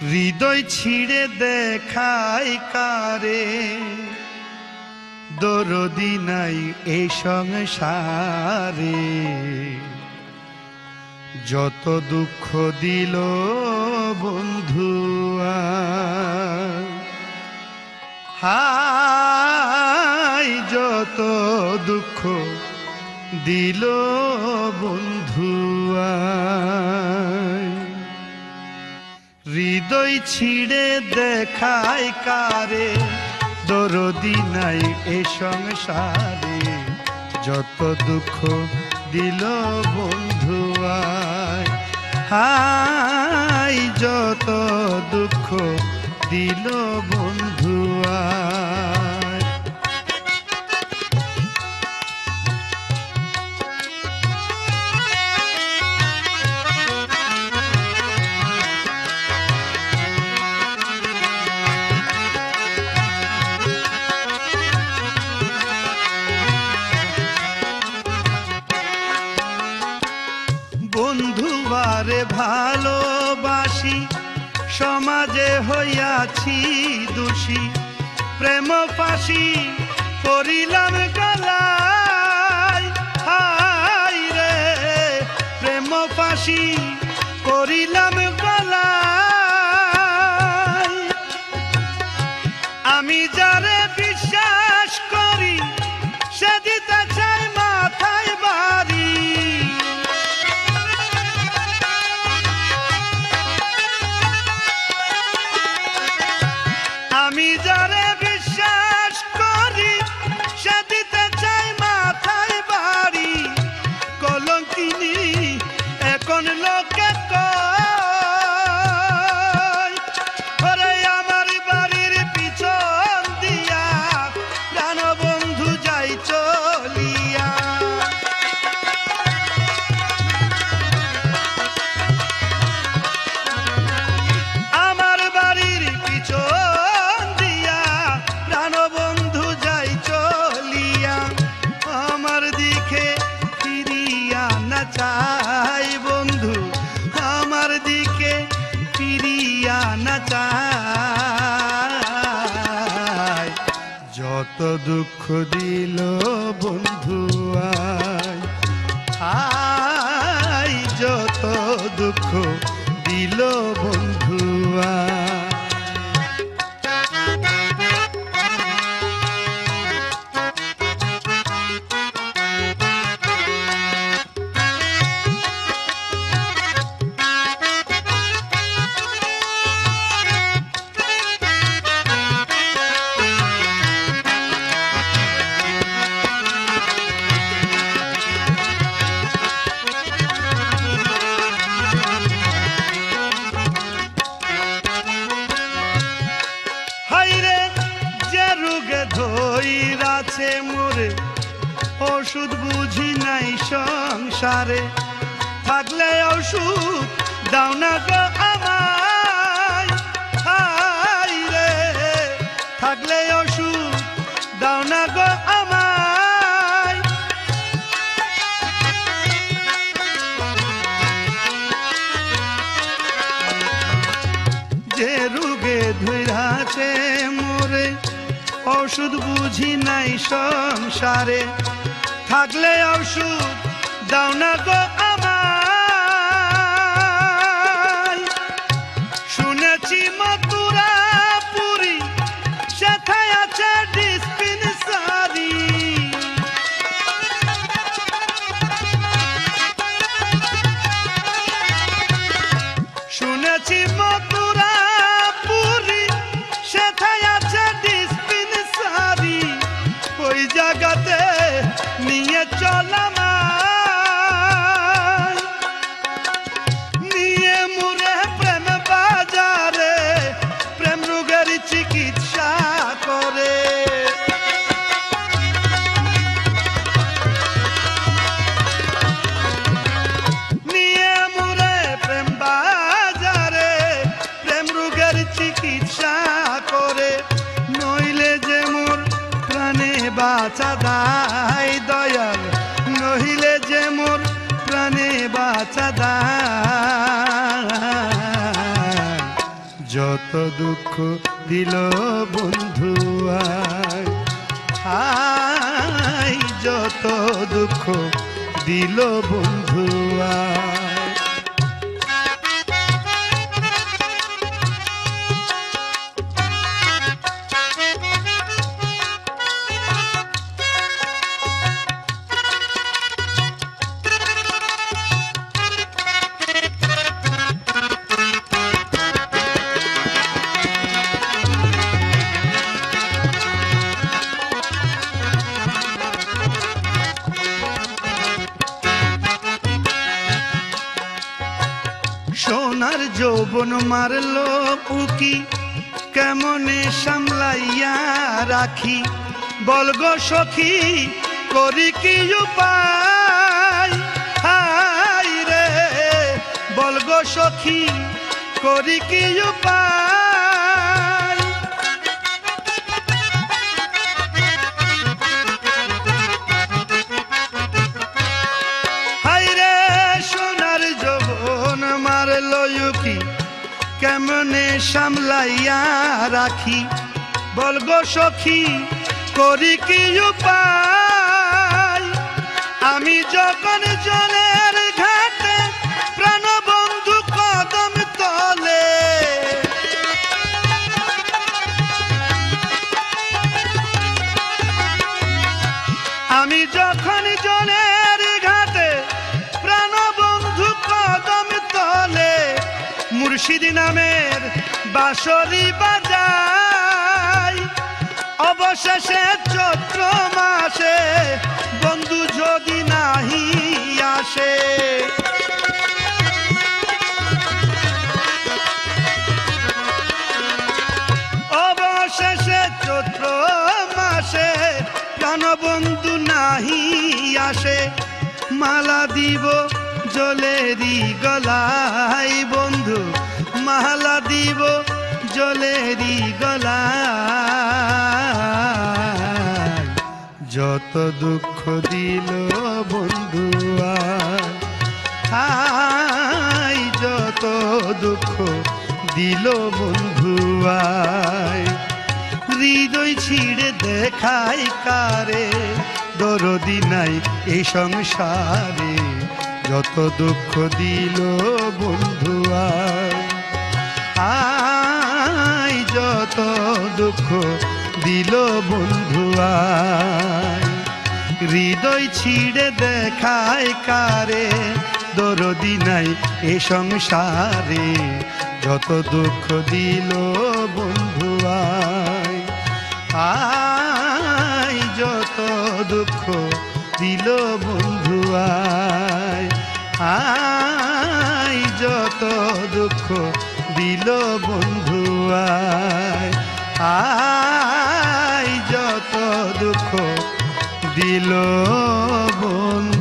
হৃদয় ছিঁড়ে দেখায় কারে? দরদি নাই এই সংসারে। যত দুঃখ দিল বন্ধুয়া হাই, যত দুঃখ দিল বন্ধুয়া হৃদয় ছিঁড়ে দেখায় কারে? দরদি নাই এ সংসারে। যত দুঃখ দিল বন্ধু হাই যত দুঃখ দিল বন্ধুয়ায় হইয়াছি দোষী প্রেম ফাঁসি করিলাম গলায়। হাই রে প্রেম ফাঁসি করিলাম গলায়। আমি যারে যত দুঃখ দিল বন্ধু আয় যত দুঃখ সংসারে থাকলে ওষুধ দাও না গো আমায়। হাইরে থাকলে ওষুধ দাও না গো মোরে ওষুধ বুঝি নাই সংসারে। থাকলে ওষুধ দাও না গো বাঁচা দায় দয়াল নহিলে যে মোর প্রাণে বাঁচা যত দুঃখ দিল বন্ধু আয় আয় যত দুঃখ দিল বন্ধু যৌবন মারলো উকি কেমনে সামলাইয়া রাখি? বলগ সখী, করি কি উপায়? হাই রে বলগ সখী, করি কি উপায়? সামলাইয়া রাখি। বলগো সখী, করি কি উপায়? আমি যখন জলের ঘাটে প্রাণবন্ধু কদম তলে, আমি যখন জলের ঘাটে প্রাণবন্ধু কদম তলে, মুর্শিদ নামের বাঁশরি বাজাই। অবশেষে চৈত্র মাসে বন্ধু যদি নাহি আসে। অবশেষে চৈত্র মাসে প্রাণবন্ধু নাহি আসে। মালা দিব জলেরি গলাই বন্ধু। মালা দিব জলেরি গলাই যত দুঃখ দিল বন্ধু আয় যত দুঃখ দিল বন্ধু হৃদয় ছিঁড়ে দেখায় কারে, দরদি নাই এই সংসারে। যত দুঃখ দিল বন্ধু আয় যত দুঃখ দিল বন্ধু হৃদয় ছিঁড়ে দেখায় কারে, দরদি নাই এ সংসারে। যত দুঃখ দিল বন্ধু আয় যত দুঃখ দিল বন্ধু আয় যত দুঃখ দিল বন্ধু আয় যত দুঃখ দিল বন্ধু।